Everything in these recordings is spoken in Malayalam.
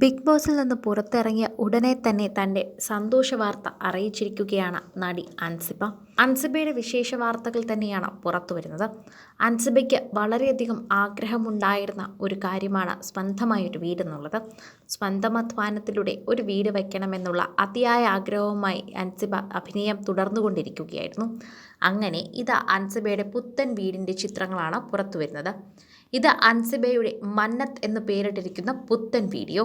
ബിഗ് ബോസിൽ നിന്ന് പുറത്തിറങ്ങിയ ഉടനെ തന്നെ തന്റെ സന്തോഷ വാർത്ത അറിയിച്ചിരിക്കുകയാണ് നടി അൻസിബ. അൻസിബയുടെ വിശേഷ വാർത്തകൾ തന്നെയാണ് പുറത്തു വരുന്നത്. അൻസിബയ്ക്ക് വളരെയധികം ആഗ്രഹമുണ്ടായിരുന്ന ഒരു കാര്യമാണ് സ്വന്തമായൊരു വീടെന്നുള്ളത് സ്വന്തം അധ്വാനത്തിലൂടെ ഒരു വീട് വയ്ക്കണമെന്നുള്ള അതിയായ ആഗ്രഹവുമായി അൻസിബ അഭിനയം തുടർന്നുകൊണ്ടിരിക്കുകയായിരുന്നു. അങ്ങനെ ഇത് അൻസിബയുടെ പുത്തൻ വീടിന്റെ ചിത്രങ്ങളാണ് പുറത്തു വരുന്നത്. ഇത് അൻസിബയുടെ മന്നത്ത് എന്ന് പേരിട്ടിരിക്കുന്ന പുത്തൻ വീഡിയോ.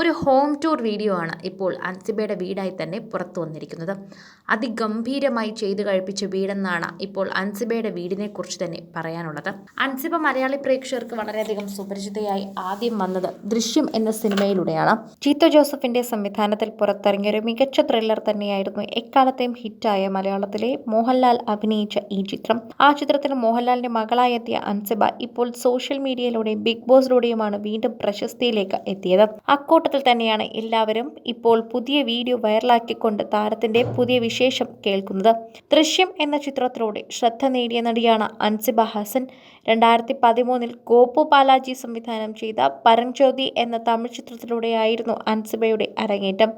ഒരു ഹോം ടൂർ വീഡിയോ ആണ് ഇപ്പോൾ അൻസിബയുടെ വീടായി തന്നെ പുറത്തു വന്നിരിക്കുന്നത്. അതിഗംഭീരമായി ചെയ്തു കഴിപ്പിച്ച വീടെന്നാണ് ഇപ്പോൾ അൻസിബയുടെ വീടിനെ കുറിച്ച് തന്നെ പറയാനുള്ളത്. അൻസിബ മലയാളി പ്രേക്ഷകർക്ക് വളരെയധികം സുപരിചിതയായി ആദ്യം വന്നത് ദൃശ്യം എന്ന സിനിമയിലൂടെയാണ്. ചീത്ത ജോസഫിന്റെ സംവിധാനത്തിൽ പുറത്തിറങ്ങിയ ഒരു മികച്ച ത്രില്ലർ തന്നെയായിരുന്നു എക്കാലത്തെയും ഹിറ്റായ മലയാളത്തിലെ മോഹൻലാൽ അഭിനയിച്ച ഈ ചിത്രം. ആ ചിത്രത്തിൽ മോഹൻലാലിന്റെ മകളായി എത്തിയ അൻസിബ ഇപ്പോൾ സോഷ്യൽ മീഡിയയിലൂടെയും ബിഗ് ബോസിലൂടെയുമാണ് വീണ്ടും പ്രശസ്തിയിലേക്ക് എത്തിയത്. അക്കൂട്ടത്തിൽ തന്നെയാണ് എല്ലാവരും ഇപ്പോൾ പുതിയ വീഡിയോ വൈറലാക്കിക്കൊണ്ട് താരത്തിന്റെ പുതിയ വിശേഷം കേൾക്കുന്നത്. ദൃശ്യം എന്ന ചിത്രത്തിലൂടെ ശ്രദ്ധ നേടിയ നടിയാണ് അൻസിബ ഹസൻ. രണ്ടായിരത്തി പതിമൂന്നിൽ ഗോപു ബാലാജി സംവിധാനം ചെയ്ത പരംജ്യോതി എന്ന തമിഴ് ചിത്രത്തിലൂടെയായിരുന്നു അൻസിബയുടെ അരങ്ങേറ്റം.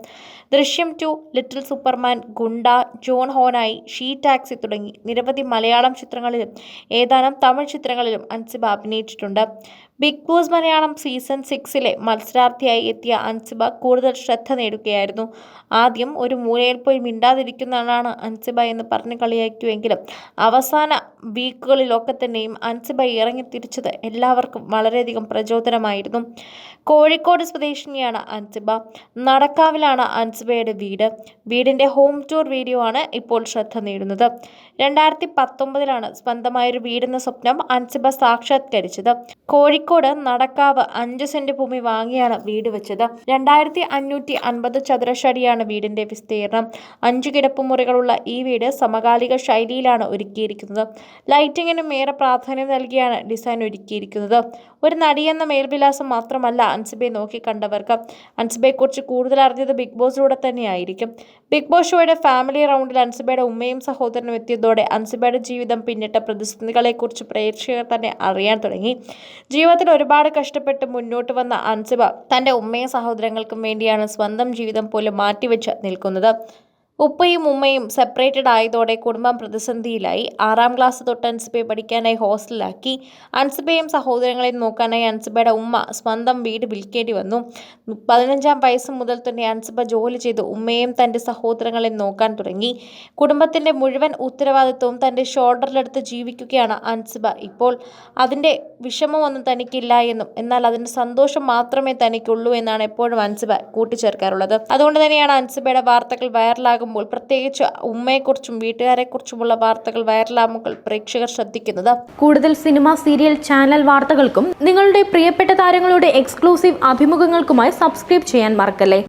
Drishyam two little superman Gunda John Honai she taxi തുടങ്ങി നിരവധി മലയാളം ചിത്രങ്ങളിലും ഏതാനും തമിഴ് ചിത്രങ്ങളിലും അൻസിബ അഭിനയിച്ചിട്ടുണ്ട്. ബിഗ് ബോസ് മലയാളം സീസൺ സിക്സിലെ മത്സരാർത്ഥിയായി എത്തിയ അൻസിബ കൂടുതൽ ശ്രദ്ധ നേടുകയായിരുന്നു. ആദ്യം ഒരു മൂലയിൽ പോയി മിണ്ടാതിരിക്കുന്നതാണ് അൻസിബ എന്ന് പറഞ്ഞ് കളിയാക്കിയെങ്കിലും അവസാന വീക്കുകളിലൊക്കെ തന്നെയും അൻസിബ ഇറങ്ങി തിരിച്ചത് എല്ലാവർക്കും വളരെയധികം പ്രചോദനമായിരുന്നു. കോഴിക്കോട് സ്വദേശിനിയാണ് അൻസിബ. നടക്കാവിലാണ് അൻസിബയുടെ വീട്. വീടിന്റെ ഹോം ടൂർ വീഡിയോ ആണ് ഇപ്പോൾ ശ്രദ്ധ നേടുന്നത്. രണ്ടായിരത്തി പത്തൊമ്പതിലാണ് സ്വന്തമായൊരു വീടെന്ന സ്വപ്നം അൻസിബ സാക്ഷാത്കരിച്ചത്. കോഴിക്കോട് നടക്കാവ് അഞ്ച് സെന്റ് ഭൂമി വാങ്ങിയാണ് വീട് വെച്ചത്. രണ്ടായിരത്തി അഞ്ഞൂറ്റി അൻപത് ചതുരശ്രടിയാണ് വീടിന്റെ വിസ്തീർണം അഞ്ചു കിടപ്പുമുറികളുള്ള ഈ വീട് സമകാലിക ശൈലിയിലാണ് ഒരുക്കിയിരിക്കുന്നത്. ലൈറ്റിങ്ങിനും ഏറെ പ്രാധാന്യം നൽകിയാണ് ഡിസൈൻ ഒരുക്കിയിരിക്കുന്നത്. ഒരു നടിയെന്ന മേൽവിലാസം മാത്രമല്ല അൻസിബെ നോക്കിക്കണ്ടവർക്ക് അൻസിബയെക്കുറിച്ച് കൂടുതൽ അറിഞ്ഞത് ബിഗ് ബോസിലൂടെ തന്നെയായിരിക്കും. ബിഗ് ബോസ് ഷോയുടെ ഫാമിലി റൗണ്ടിൽ അൻസിബയുടെ ഉമ്മയും സഹോദരനും എത്തിയതോടെ അൻസിബയുടെ ജീവിതം പിന്നിട്ട പ്രതിസന്ധികളെക്കുറിച്ച് പ്രേക്ഷകർ തന്നെ അറിയാൻ തുടങ്ങി. ജീവിതത്തിൽ ഒരുപാട് കഷ്ടപ്പെട്ട് മുന്നോട്ട് വന്ന അൻസിബ തന്റെ ഉമ്മയും സഹോദരങ്ങൾക്കും വേണ്ടിയാണ് സ്വന്തം ജീവിതം പോലും മാറ്റിവെച്ച് നിൽക്കുന്നത്. ഉപ്പയും ഉമ്മയും സെപ്പറേറ്റഡ് ആയതോടെ കുടുംബം പ്രതിസന്ധിയിലായി. ആറാം ക്ലാസ് തൊട്ട് അൻസിബയെ പഠിക്കാനായി ഹോസ്റ്റലിലാക്കി അൻസിബയും സഹോദരങ്ങളെയും നോക്കാനായി അൻസിബയുടെ ഉമ്മ സ്വന്തം വീട് വിൽക്കേണ്ടി വന്നു. പതിനഞ്ചാം വയസ്സ് മുതൽ തന്നെ അൻസിബ ജോലി ചെയ്ത് ഉമ്മയും തന്റെ സഹോദരങ്ങളെയും നോക്കാൻ തുടങ്ങി. കുടുംബത്തിന്റെ മുഴുവൻ ഉത്തരവാദിത്വവും തന്റെ ഷോൾഡറിലെടുത്ത് ജീവിക്കുകയാണ് അൻസിബ ഇപ്പോൾ. അതിന്റെ വിഷമമൊന്നും തനിക്കില്ല എന്നും എന്നാൽ അതിന്റെ സന്തോഷം മാത്രമേ തനിക്കുള്ളൂ എന്നാണ് എപ്പോഴും അൻസിബ കൂട്ടിച്ചേർക്കാറുള്ളത്. അതുകൊണ്ട് തന്നെയാണ് അൻസിബയുടെ വാർത്തകൾ വൈറലാകുമ്പോൾ പ്രത്യേകിച്ച് ഉമ്മയെക്കുറിച്ചും വീട്ടുകാരെക്കുറിച്ചുമുള്ള വാർത്തകൾ വൈറലാകുമ്പോൾ പ്രേക്ഷകർ ശ്രദ്ധിക്കുന്നത്. കൂടുതൽ സിനിമ സീരിയൽ ചാനൽ വാർത്തകൾക്കും നിങ്ങളുടെ പ്രിയപ്പെട്ട താരങ്ങളുടെ എക്സ്ക്ലൂസീവ് അഭിമുഖങ്ങൾക്കുമായി സബ്സ്ക്രൈബ് ചെയ്യാൻ മറക്കല്ലേ?